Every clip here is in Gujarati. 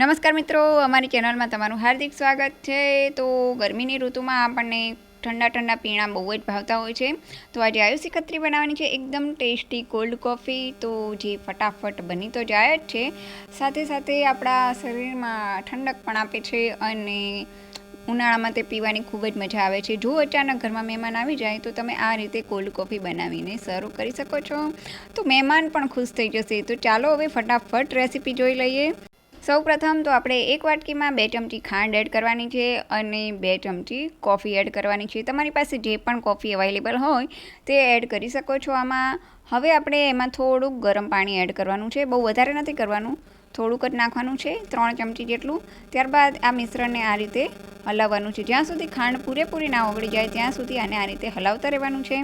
નમસ્કાર મિત્રો, અમારી ચેનલમાં તમારું હાર્દિક સ્વાગત છે. તો ગરમીની ઋતુમાં આપણને ઠંડા ઠંડા પીણા બહુ જ ભાવતા હોય છે. તો આજે આયુષી કતરી બનાવવાની છે, એકદમ ટેસ્ટી કોલ્ડ કોફી. તો જે ફટાફટ બની તો જાય જ છે. સાથે સાથે આપણા શરીરમાં ઠંડક પણ આપે છે અને ઉનાળામાં તે પીવાની ખૂબ જ મજા આવે છે. જો અચાનક ઘરમાં મહેમાન આવી જાય, તો તમે આ રીતે કોલ્ડ કોફી બનાવીને સર્વ કરી શકો છો. તો મહેમાન પણ ખુશ થઈ જશે. તો ચાલો હવે ફટાફટ રેસીપી જોઈ લઈએ. સૌ પ્રથમ તો આપણે એક વાટકીમાં બે ચમચી ખાંડ એડ કરવાની છે અને બે ચમચી કોફી એડ કરવાની છે. તમારી પાસે જે પણ કોફી અવેલેબલ હોય તે એડ કરી શકો છો આમાં. હવે આપણે એમાં થોડુંક ગરમ પાણી એડ કરવાનું છે. બહુ વધારે નથી કરવાનું. થોડુંક જ નાખવાનું છે, ત્રણ ચમચી જેટલું. ત્યારબાદ આ મિશ્રણને આ રીતે હલાવવાનું છે. જ્યાં સુધી ખાંડ પૂરેપૂરી ના ઓગળી જાય, ત્યાં સુધી આને આ રીતે હલાવતા રહેવાનું છે.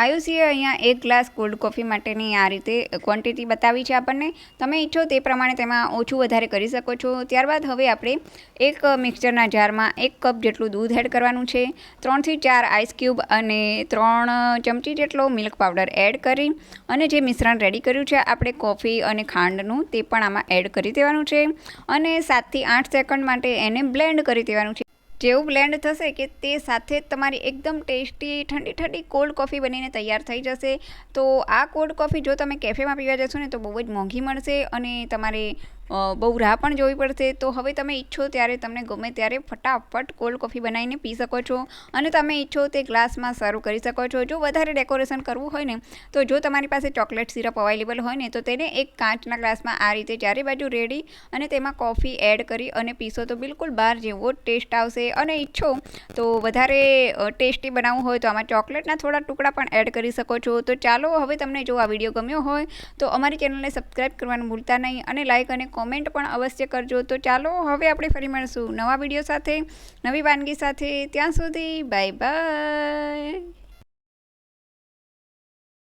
આયુષીએ અહીંયા એક ગ્લાસ કોલ્ડ કોફી માટેની આ રીતે ક્વોન્ટિટી બતાવી છે આપણને. તમે ઈચ્છો તે પ્રમાણે તેમાં ઓછું વધારે કરી શકો છો. ત્યારબાદ હવે આપણે એક મિક્સચરના જારમાં એક કપ જેટલું દૂધ એડ કરવાનું છે. ત્રણથી ચાર આઈસ ક્યુબ અને ત્રણ ચમચી જેટલો મિલ્ક પાવડર એડ કરી અને જે મિશ્રણ રેડી કર્યું છે આપણે કોફી અને ખાંડનું તે પણ આમાં એડ કરી દેવાનું છે. અને સાતથી આઠ સેકન્ડ માટે એને બ્લેન્ડ કરી દેવાનું છે. જેવું બ્લેન્ડ થશે કે તે સાથે જ તમારી એકદમ ટેસ્ટી ઠંડી ઠંડી કોલ્ડ કોફી બનીને તૈયાર થઈ જશે. તો આ કોલ્ડ કોફી જો તમે કેફેમાં પીવા જશો ને તો બહુ જ મોંઘી મળશે અને તમારે બહુ રાહ પણ જોવી પડશે. તો હવે તમે ઈચ્છો ત્યારે તમને ગમે ત્યારે ફટાફટ કોલ્ડ કોફી બનાવીને પી શકો છો. અને તમે ઈચ્છો તે ગ્લાસમાં સર્વ કરી શકો છો. જો વધારે ડેકોરેશન કરવું હોય ને, તો જો તમારી પાસે ચોકલેટ સિરપ અવેલેબલ હોય ને, તો તેને એક કાચના ગ્લાસમાં આ રીતે ચારે બાજુ રેડી અને તેમાં કોફી એડ કરી અને પીશો તો બિલકુલ બહાર જેવો ટેસ્ટ આવશે. અને ઈચ્છો તો વધારે ટેસ્ટી બનાવવું હોય તો આમાં ચોકલેટના થોડા ટુકડા પણ એડ કરી શકો છો. તો ચાલો હવે તમને જો આ વીડિયો ગમ્યો હોય, તો અમારી ચેનલને સબસ્ક્રાઈબ કરવાનું ભૂલતા નહીં અને લાઇક અને કોમેન્ટ પણ અવશ્ય કરજો. તો ચાલો હવે આપણે ફરી મળશું નવા વીડિયો સાથે, નવી વાનગી સાથે. ત્યાં સુધી બાય બાય.